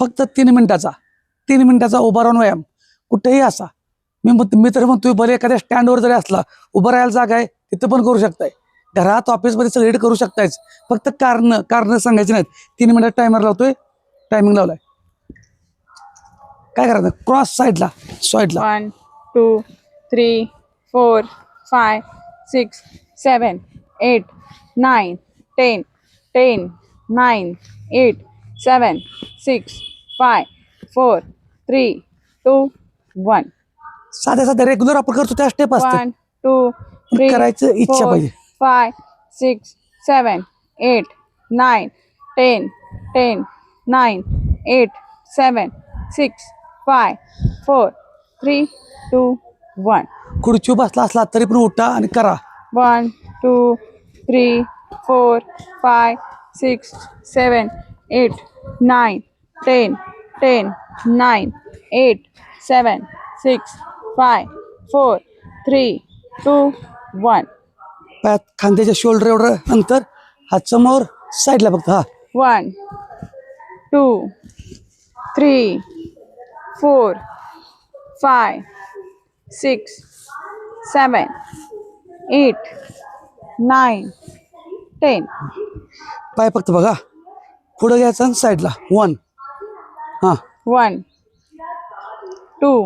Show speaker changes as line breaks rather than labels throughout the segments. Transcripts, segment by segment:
फक्त तीन मिनिटाचा तीन मिनिटाचा उभा राहून व्यायाम. कुठेही असा. मी म्हणतो- मी तर म्हणतोय भले एखाद्या स्टँडवर जरी असला उभं राहायला जागा आहे तिथं पण करू शकताय. घरात ऑफिसमध्ये सगळीकडे करू शकतायच. फक्त कारण कारण सांगायची नाहीत. तीन मिनिटात टायमर लावतोय टायमिंग लावलाय. काय करायचं? क्रॉस साईडला साईडला
one two three four five six seven eight nine ten ten nine eight seven six five four three two one.
साध्या साध्या रेग्युलर आपण करतो त्या स्टेप
वन टू थ्री
करायचं इच्छा पाहिजे.
Five six seven eight nine ten ten nine eight seven six five four three two one
खुर्ची बसला असला तरी पण उठा आणि करा.
One two three four five six seven eight nine ten ten nine eight seven six five four three two one
पॅत खांद्याच्या shoulder एवढं नंतर हात समोर साईडला फक्त हा.
One two three four five six seven eight nine ten
पाय फक्त बघा. पुढं घ्यायचा साईडला वन हा.
One, two,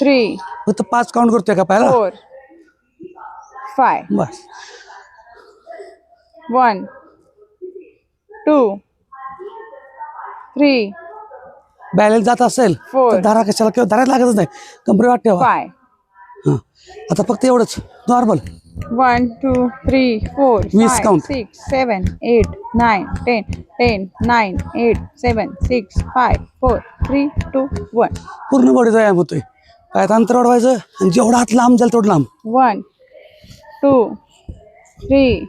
three,
फक्त पाच काउंट करतोय का पायला
four, five.
बस.
One, two, three,
बॅलन्स जात असेल
Four.
तर धरा कशाला किंवा धरायला लागतच नाही. कमरे वाट ठेवा
five.
हा. आता फक्त एवढंच. Normal
one
two
three
four
six seven eight nine ten ten nine eight seven six five four three two one
पूर्ण बॉडी व्यायाम होतोय. काय तांत्र वाढवायचं आणि जेवढा हात लांब जाईल तेवढं लांब.
One two three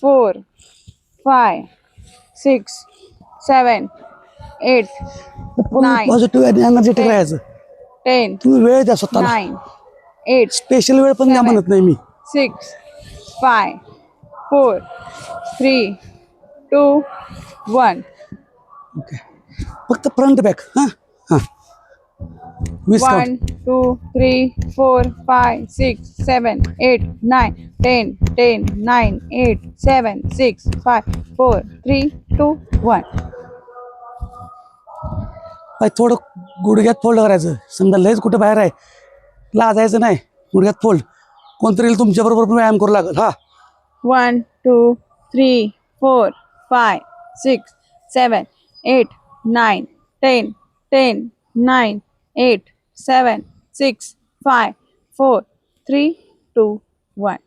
four five six seven eight
positive energetic राहायचं.
टेन
तुम्ही वेळ द्या स्वतः
नाईन एट
स्पेशल वेळ पण द्या म्हणत नाही मी.
Six five four three two one.
Okay. फक्त फ्रंट बॅक हां हां.
One two three four five six seven eight nine ten ten nine eight seven six five four three two
one. थोडं गुडघ्यात फोल्ड करायचं. समजा लयच कुठं बाहेर आहे. ला जायचं नाही. गुडघ्यात फोल्ड. कोणतरी येईल तुमच्याबरोबर पण व्यायाम करू लागेल हा
One, two, three, four, five, six, seven, eight, nine, ten, ten, nine, eight, seven, six, five, four, three, two, one.